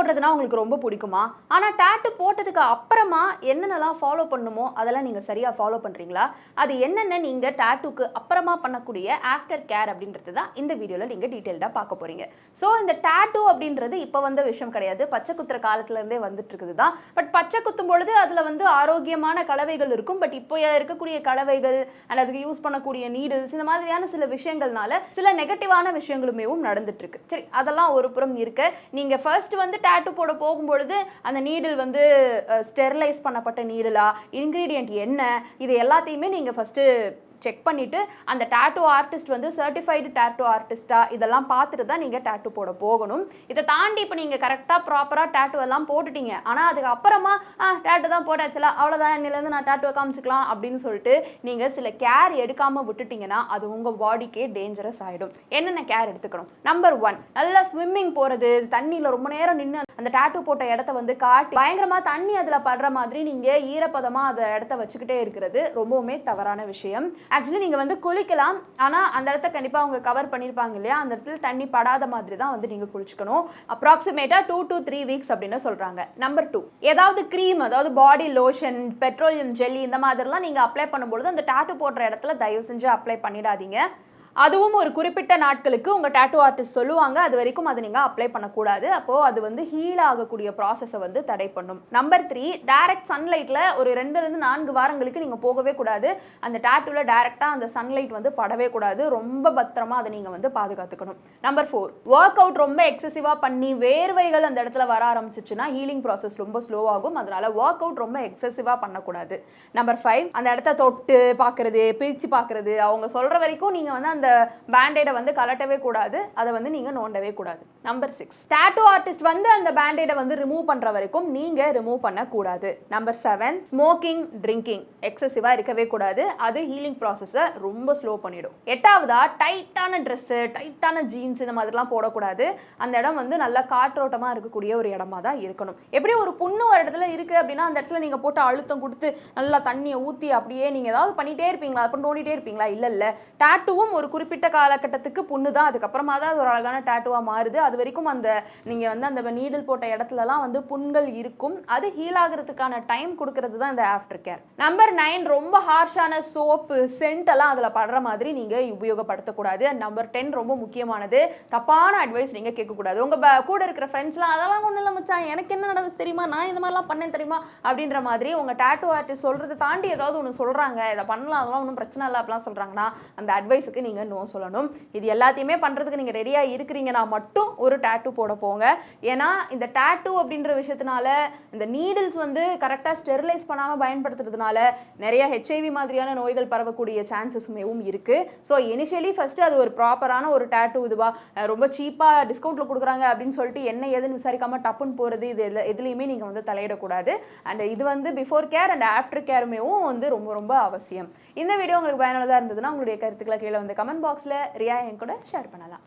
போடுறதுனா உங்களுக்கு ரொம்ப பிடிக்குமா? ஆனால் டேட்டு போட்டதுக்கு அப்புறமா என்னென்னலாம் ஃபாலோ பண்ணுமோ அதெல்லாம் நீங்கள் சரியாக ஃபாலோ பண்ணுறீங்களா அது என்னென்ன நீங்கள் டேட்டுக்கு அப்புறமா பண்ணக்கூடிய ஆஃப்டர் கேர் அப்படின்றது தான் இந்த வீடியோவில் நீங்கள் டீட்டெயில்டாக பார்க்க போகிறீங்க ஸோ இந்த டேட்டு அப்படின்றது இப்போ வந்த விஷயம் கிடையாது. பச்சை குத்துற காலத்துலேருந்தே வந்துட்டு இருக்குது தான். பட் பச்சை குத்தும் பொழுது அதில் வந்து ஆரோக்கியமான கலவைகள் இருக்கும். பட் இப்போ இருக்கக்கூடிய கலவைகள் அண்ட் அதுக்கு யூஸ் பண்ணக்கூடிய நீடில்ஸ் இந்த மாதிரியான சில விஷயங்கள்னால சில நெகட்டிவான விஷயங்களுமேவும் நடந்துட்டு இருக்கு. சரி அதெல்லாம் ஒரு புறம் இருக்க. நீங்கள் ஃபர்ஸ்ட் வந்து டேட்டு போட போகும்பொழுது அந்த நீடில் வந்து ஸ்டெர்லைஸ் பண்ணப்பட்ட நீடலா இன்க்ரீடியன்ட் என்ன? இது எல்லாத்தையுமே நீங்கள் ஃபஸ்ட்டு செக் பண்ணிவிட்டு அந்த டேட்டூ ஆர்டிஸ்ட் வந்து சர்டிஃபைடு டேட்டூ ஆர்டிஸ்டா இதெல்லாம் பார்த்துட்டு தான் நீங்கள் டேட்டூ போட போகணும். இதை தாண்டி இப்போ நீங்கள் கரெக்டாக ப்ராப்பராக டேட்டூ எல்லாம் போட்டுட்டீங்க. ஆனால் அதுக்கப்புறமா டேட்டூ தான் போட்டாச்சுல அவ்வளோதான் என்னிலேருந்து நான் டேட்டூவை காமிச்சிக்கலாம் அப்படின்னு சொல்லிட்டு நீங்கள் சில கேர் எடுக்காமல் விட்டுட்டீங்கன்னா அது உங்கள் பாடிக்கே டேஞ்சரஸ் ஆகிடும் என்னென்ன கேர் எடுத்துக்கணும்? நம்பர் ஒன் நல்லா ஸ்விம்மிங் போகிறது தண்ணியில் ரொம்ப நேரம் நின்று அந்த டேட்டூ போட்ட இடத்த வந்து காட்டி பயங்கரமாக தண்ணி அதில் படுற மாதிரி நீங்கள் ஈரப்பதமாக அந்த இடத்த வச்சுக்கிட்டே இருக்கிறது ரொம்பவுமே தவறான விஷயம். ஆக்சுவலி நீங்கள் வந்து குளிக்கலாம். ஆனால் அந்த இடத்த கண்டிப்பாக அவங்க கவர் பண்ணியிருப்பாங்க இல்லையா? அந்த இடத்துல தண்ணி படாத மாதிரி தான் வந்து நீங்கள் குளிச்சுக்கணும். அப்ராக்சிமேட்டாக டூ டு த்ரீ வீக்ஸ் அப்படின்னு சொல்கிறாங்க நம்பர் டூ ஏதாவது க்ரீம் அதாவது பாடி லோஷன் பெட்ரோலியம் ஜெல்லி இந்த மாதிரிலாம் நீங்கள் அப்ளை பண்ணும்பொழுது அந்த டாட்டு போடுற இடத்துல தயவு செஞ்சு அப்ளை பண்ணிடாதீங்க. அதுவும் ஒரு குறிப்பிட்ட நாட்களுக்கு உங்கள் டேட்டோ ஆர்டிஸ்ட் சொல்லுவாங்க. அது வரைக்கும் அதை நீங்கள் அப்ளை பண்ணக்கூடாது. அப்போது அது வந்து ஹீல் ஆகக்கூடிய ப்ராசஸை வந்து தடை பண்ணும். நம்பர் த்ரீ டைரக்ட் சன்லைட்டில் ஒரு ரெண்டுலேருந்து நான்கு வாரங்களுக்கு நீங்கள் போகவே கூடாது. அந்த டேட்டூவில் டைரெக்டாக அந்த சன்லைட் வந்து படவே கூடாது. ரொம்ப பத்திரமா அதை நீங்கள் வந்து பாதுகாத்துக்கணும். நம்பர் ஃபோர் ஒர்க் அவுட் ரொம்ப எக்ஸசிவாக பண்ணி வேர்வைகள் அந்த இடத்துல வர ஆரம்பிச்சிச்சுன்னா ஹீலிங் ப்ராசஸ் ரொம்ப ஸ்லோவாகும் அதனால் ஒர்க் அவுட் ரொம்ப எக்ஸசிவாக பண்ணக்கூடாது. நம்பர் ஃபைவ் அந்த இடத்த தொட்டு பார்க்கறது பிரித்து பார்க்குறது அவங்க சொல்கிற வரைக்கும் நீங்கள் வந்து அந்த அந்த பேண்டேடை வந்து கலட்டவே கூடாது. அதை வந்து நீங்கள் நோண்டவே கூடாது. நம்பர் சிக்ஸ் டேட்டோ ஆர்டிஸ்ட் வந்து அந்த பேண்டேடை வந்து ரிமூவ் பண்ணுற வரைக்கும் நீங்கள் ரிமூவ் பண்ணக்கூடாது. நம்பர் செவன் ஸ்மோக்கிங் ட்ரிங்கிங் எக்ஸசிவாக இருக்கவே கூடாது. அது ஹீலிங் ப்ராசஸை ரொம்ப ஸ்லோ பண்ணிடும். எட்டாவதா டைட்டான ட்ரெஸ்ஸு டைட்டான ஜீன்ஸ் இந்த மாதிரிலாம் போடக்கூடாது. அந்த இடம் வந்து நல்லா காற்றோட்டமாக இருக்கக்கூடிய ஒரு இடமா தான் இருக்கணும். எப்படி ஒரு புண்ணு ஒரு இடத்துல இருக்குது அப்படின்னா அந்த இடத்துல நீங்கள் போட்டு அழுத்தம் கொடுத்து நல்லா தண்ணியை ஊற்றி அப்படியே நீங்கள் ஏதாவது பண்ணிகிட்டே இருப்பீங்களா? அப்புறம் நோண்டிகிட்டே இருப்பீங்களா? இல்லை இல்லை. டேட்டுவும் ஒரு குறிப்பிட்ட காலகட்டத்துக்கு புண்ணு தான். அதுக்கப்புறமா தான் அது ஒரு அழகான டேட்டுவாக மாறுது. அது வரைக்கும் அந்த நீங்கள் வந்து அந்த நீடில் போட்ட இடத்துலலாம் வந்து புண்கள் இருக்கும். அது ஹீல் ஆகிறதுக்கான டைம் கொடுக்கறது தான் இந்த ஆஃப்டர் கேர் நம்பர் நைன் ரொம்ப ஹார்ஷான சோப்பு சென்ட் எல்லாம் அதில் படுற மாதிரி நீங்கள் உபயோகப்படுத்தக்கூடாது. நம்பர் டென் ரொம்ப முக்கியமானது தப்பான அட்வைஸ் நீங்கள் கேட்கக்கூடாது. உங்கள் கூட இருக்கிற ஃப்ரெண்ட்ஸ்லாம் அதெல்லாம் ஒன்றும் இல்லை மச்சான். எனக்கு என்ன நடந்துச்சு தெரியுமா? நான் இந்த மாதிரிலாம் பண்ணேன் தெரியுமா? அப்படின்ற மாதிரி உங்கள் டேட்டோ ஆர்டிஸ்ட் சொல்கிறத தாண்டி ஏதாவது ஒன்று சொல்கிறாங்க இதை பண்ணலாம். அதெல்லாம் ஒன்றும் பிரச்சனை இல்லை. அப்படிலாம் சொல்கிறாங்கன்னா அந்த அட்வைஸுக்கு நீங்கள் நோ சொல்லணும். இது எல்லாத்தையுமே பண்ணுறதுக்கு நீங்கள் ரெடியாக இருக்கிறீங்கன்னா மட்டும் ஒரு டேட்டூ போட போங்க. ஏன்னா இந்த டேட்டூ அப்படின்ற விஷயத்தினால இந்த நீடில்ஸ் வந்து கரெக்டாக ஸ்டெரிலைஸ் பண்ணாமல் பயன்படுத்துறதுனால நிறைய ஹெச்ஐவி மாதிரியான நோய்கள் பரவக்கூடிய சான்சஸுமேவும் இருக்குது ஸோ இனிஷியலி ஃபஸ்ட்டு அது ஒரு ப்ராப்பரான ஒரு டேட்டூ இதுவாக ரொம்ப சீப்பாக டிஸ்கவுண்ட்டில் கொடுக்குறாங்க அப்படின்னு சொல்லிட்டு என்ன ஏதுன்னு விசாரிக்காமல் டப்புன்னு போகிறது இது எதுல- எதுலேயுமே நீங்கள் வந்து தலையிடக்கூடாது. அண்ட் இது வந்து பிஃபோர் கேர் அண்ட் ஆஃப்டர் கேருமேவும் வந்து ரொம்ப ரொம்ப அவசியம். இந்த வீடியோ உங்களுக்கு பயனுள்ளதாக இருந்ததுன்னா உங்களுடைய கருத்துக்களை கீழே வந்து கமெண்ட் பாக்ஸில் ரியா என் கூட ஷேர் பண்ணலாம்.